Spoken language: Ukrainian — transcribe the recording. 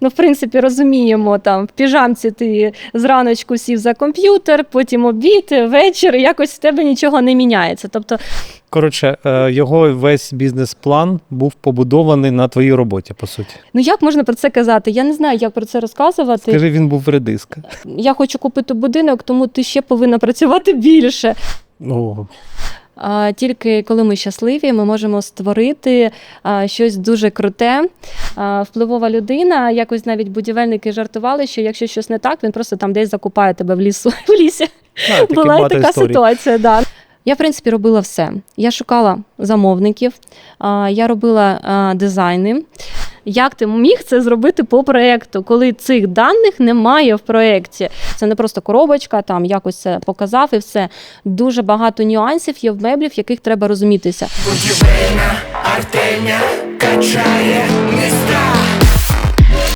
ну, в принципі, розуміємо, там в піжамці ти зраночку сів за комп'ютер, потім обід, вечір, і якось в тебе нічого не міняється. Тобто, Коротше, е, його весь бізнес-план був побудований на твоїй роботі, по суті. ну як можна про це казати? Я не знаю, як про це розказувати. Скажи, він був редиска. Я хочу купити будинок, тому ти ще повинна працювати більше. О, А, Тільки коли ми щасливі, ми можемо створити щось дуже круте. Впливова людина, якось навіть будівельники жартували, що якщо щось не так, він просто там десь закупає тебе в лісу в лісі. такі Була така історій. ситуація. Да. Я, в принципі, робила все. Я шукала замовників, я робила дизайни. Як ти міг це зробити по проекту, коли цих даних немає в проєкті? Це не просто коробочка, там якось це показав і все. Дуже багато нюансів є в меблів, яких треба розумітися. Будівельна артельня качає міста